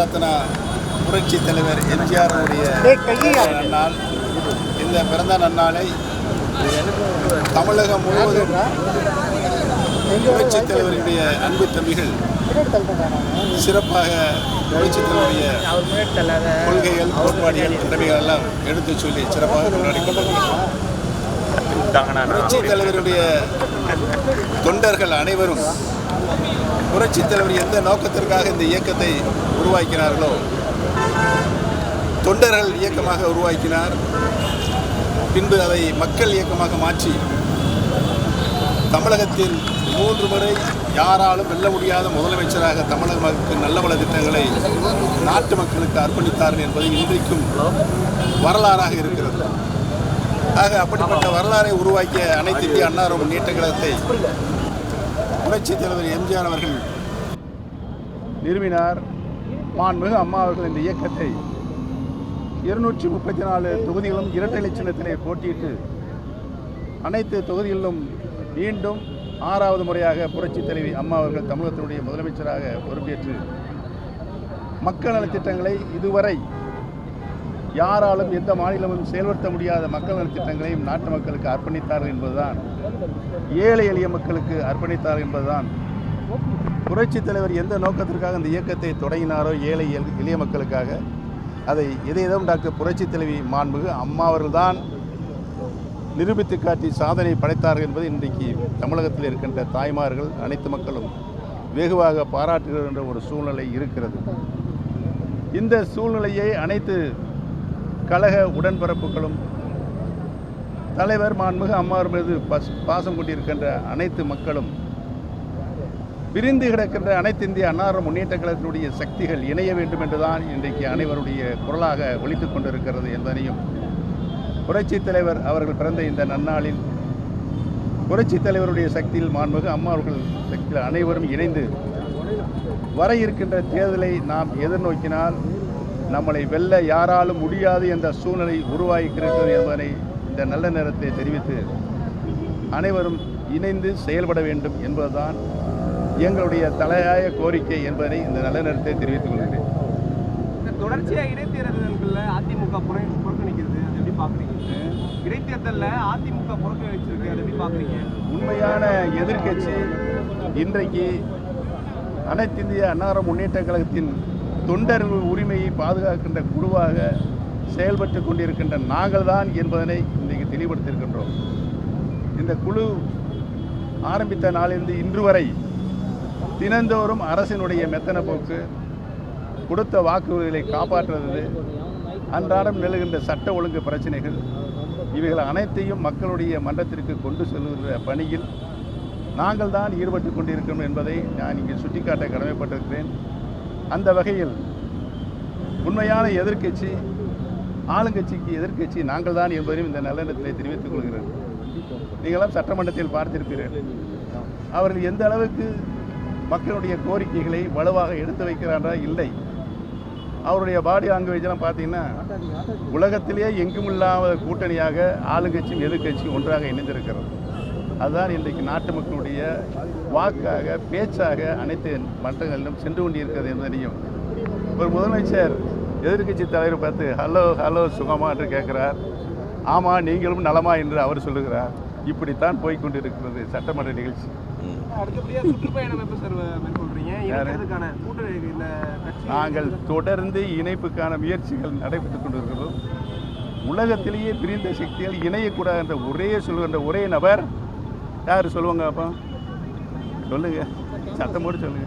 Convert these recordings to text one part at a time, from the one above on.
ரத்னா புரட்சி தலைவர் எம்ஜிஆருடைய நன்னாள் இந்த பிறந்த நன்னாளை தமிழகம் முழுவதும் புரட்சி தலைவருடைய அன்பு தம்பிகள் சிறப்பாக புரட்சி தலைவருடைய கொள்கைகள் கோட்பாடுகள் கடமைகள் எல்லாம் எடுத்துச் சொல்லி சிறப்பாக கொண்டாடி கொண்டிருக்கிறார். புரட்சி தலைவருடைய தொண்டர்கள் அனைவரும் புரட்சி தலைவர் எந்த நோக்கத்திற்காக இந்த இயக்கத்தை உருவாக்கினார்களோ தொண்டர்கள் இயக்கமாக உருவாக்கினார். பின்பு அதை மக்கள் இயக்கமாக மாற்றி தமிழகத்தில் மூன்று முறை யாராலும் வெல்ல முடியாத முதலமைச்சராக தமிழக மக்களுக்கு நல்ல பல திட்டங்களை நாட்டு மக்களுக்கு அர்ப்பணித்தார் என்பது இன்றைக்கும் வரலாறாக இருக்கிறது. ஆக அப்படிப்பட்ட வரலாறை உருவாக்கிய அனைத்து இந்திய அன்னாரும் முன்னேற்ற கழகத்தை புரட்சி தலைவர் எம்ஜிஆர் அவர்கள். நிறுவினார் மாண்புமிகு அம்மா அவர்கள் இந்த இயக்கத்தை. இருநூற்றி முப்பத்தி நாலு தொகுதிகளும் இரட்டை லட்சணத்திலே போட்டியிட்டு அனைத்து தொகுதிகளிலும் மீண்டும் ஆறாவது முறையாக புரட்சி தலைவி அம்மா அவர்கள் தமிழகத்தினுடைய முதலமைச்சராக பொறுப்பேற்று மக்கள் நலத்திட்டங்களை இதுவரை யாராலும் எந்த மாநிலமும் செயல்படுத்த முடியாத மக்கள் நலத்திட்டங்களையும் நாட்டு மக்களுக்கு அர்ப்பணித்தார்கள் என்பதுதான். ஏழை எளிய மக்களுக்கு அர்ப்பணித்தார் என்பதுதான். புரட்சித் தலைவர் எந்த நோக்கத்திற்காக இந்த இயக்கத்தை தொடங்கினாரோ ஏழை எளி- எளிய மக்களுக்காக அதை இதயம் டாக்டர் புரட்சித் தலைவி மாண்புகு அம்மா அவர்கள்தான் நிரூபித்து காட்டி சாதனை படைத்தார்கள் என்பது இன்றைக்கு தமிழகத்தில் இருக்கின்ற தாய்மார்கள் அனைத்து மக்களும் வெகுவாக பாராட்டுகின்ற ஒரு சூழ்நிலை இருக்கிறது. இந்த சூழ்நிலையை அனைத்து கழக உடன்பிறப்புகளும் தலைவர் மாண்புமிகு அம்மாவர் மீது பஸ் பாசம் கொண்டிருக்கின்ற அனைத்து மக்களும் பிரிந்து கிடக்கின்ற அனைத்து இந்திய அன்னார முன்னேற்ற கழகத்தினுடைய சக்திகள் இணைய வேண்டும் என்றுதான் இன்றைக்கு அனைவருடைய குரலாக ஒழித்து கொண்டிருக்கிறது என்பதனையும் புரட்சி தலைவர் அவர்கள் பிறந்த இந்த நன்னாளில் புரட்சி தலைவருடைய சக்தியில் மாண்புமிகு அம்மா அவர்கள் சக்தியில் அனைவரும் இணைந்து வர இருக்கின்ற தேர்தலை நாம் எதிர்நோக்கினால் நம்மளை வெல்ல யாராலும் முடியாது என்ற சூழ்நிலை உருவாகியிருக்கிறது என்பதனை இந்த நல்ல நேரத்தை தெரிவித்து அனைவரும் இணைந்து செயல்பட வேண்டும் என்பதுதான் எங்களுடைய தலையாய கோரிக்கை என்பதை இந்த நல்ல நேரத்தை தெரிவித்துக் கொள்கிறேன். இந்த தொடர்ச்சியா இடைத்தேர்தல்கள்ல அதிமுக புற புறக்கணிக்கிறது. அதை எப்படி பாக்குறீங்க? இடைத்தேர்தல்ல அதிமுக புறக்கணிச்சிருக்கு. அதை எப்படி பாக்குறீங்க? உண்மையான எதிர்க்கட்சி இன்றைக்கு அனைத்து இந்திய அன்னார முன்னேற்ற கழகத்தின் தொண்டர்கள் உரிமையை பாதுகாக்கின்ற குழுவாக செயல்பட்டு கொண்டிருக்கின்ற நாங்கள் தான் என்பதனை இன்றைக்கு தெளிவுபடுத்தியிருக்கின்றோம். இந்த குழு ஆரம்பித்த நாளிலிருந்து இன்று வரை தினந்தோறும் அரசினுடைய மெத்தன போக்கு கொடுத்த வாக்குறுதிகளை காப்பாற்றுவது அன்றாடம் நிலவுகின்ற சட்ட ஒழுங்கு பிரச்சனைகள் இவைகள் அனைத்தையும் மக்களுடைய மன்றத்திற்கு கொண்டு செல்கிற பணியில் நாங்கள் தான் ஈடுபட்டு கொண்டிருக்கிறோம் என்பதை நான் இங்கே சுட்டிக்காட்ட கடமைப்பட்டிருக்கிறேன். அந்த வகையில் உண்மையான எதிர்க்கட்சி ஆளுங்கட்சிக்கு எதிர்க்கட்சி நாங்கள் தான் என்பதையும் இந்த நல்லெண்ணத்திலே தெரிவித்துக் கொள்கிறேன். நீங்களாம் சட்டமன்றத்தில் பார்த்திருப்பீர்கள் அவர்கள் எந்த அளவுக்கு மக்களுடைய கோரிக்கைகளை வலுவாக எடுத்து வைக்கிறாரா இல்லை. அவருடைய பாடி லாங்குவேஜ்லாம் பார்த்தீங்கன்னா உலகத்திலேயே எங்கும் இல்லாத கூட்டணியாக ஆளுங்கட்சியும் எதிர்கட்சியும் ஒன்றாக இணைந்திருக்கிறது. அதுதான் இன்றைக்கு நாட்டு மக்களுடைய வாக்காக பேச்சாக அனைத்து மன்றங்களிலும் சென்று கொண்டிருக்கிறது என்பதனையும் ஒரு முதலமைச்சர் எதிர்க்கட்சி தலைவர் பார்த்து ஹலோ ஹலோ சுகமா? என்று கேட்கிறார். ஆமாம் நீங்களும் நலமா? என்று அவர் சொல்லுகிறார். இப்படித்தான் போய்க்கொண்டிருக்கிறது சட்டமன்ற நிகழ்ச்சி. நாங்கள் தொடர்ந்து இணைப்புக்கான முயற்சிகள் நடைபெற்றுக் கொண்டிருக்கிறோம். உலகத்திலேயே பிரிந்த சக்திகள் இணையக்கூடாது என்ற ஒரே சொல்லுகின்ற ஒரே நபர் யார் சொல்லுவாங்க அப்போ? சொல்லுங்க. சத்தம் போட்டு சொல்லுங்க.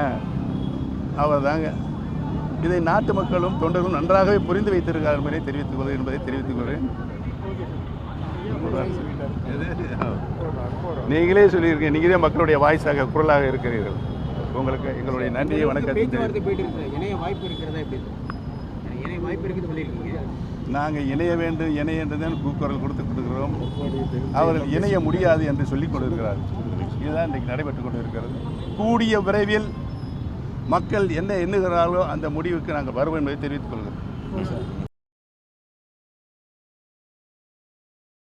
ஆ அவர் தாங்க இதை நாட்டு மக்களும் தொண்டர்களும் நன்றாகவே புரிந்து வைத்திருக்கிறார்கள் என்பதை தெரிவித்துக் கொள்கிறேன் என்பதை தெரிவித்துக் கொள்கிறேன்? நீங்களே சொல்லியிருக்கீங்க. நீங்களே மக்களுடைய வாய்ஸாக குரலாக இருக்கிறீர்கள். உங்களுக்கு எங்களுடைய நன்றியை வணக்கத்தை வாய்ப்பு இருக்கிறதா எப்படி? வாய்ப்பு இருக்குன்னு சொல்லியிருக்கீங்க. நாங்கள் இணைய வேண்டும் இணைய என்று தான் கூக்குரல் கொடுத்து கொடுக்கிறோம் அவர்கள் இணைய முடியாது என்று சொல்லிக் கொண்டிருக்கிறார் இதுதான் இன்றைக்கு நடைபெற்றுக் கொண்டிருக்கிறது. கூடிய விரைவில் மக்கள் என்ன எண்ணுகிறார்களோ அந்த முடிவுக்கு நாங்கள் வருவோம் என்பதை தெரிவித்துக் கொள்கிறோம்.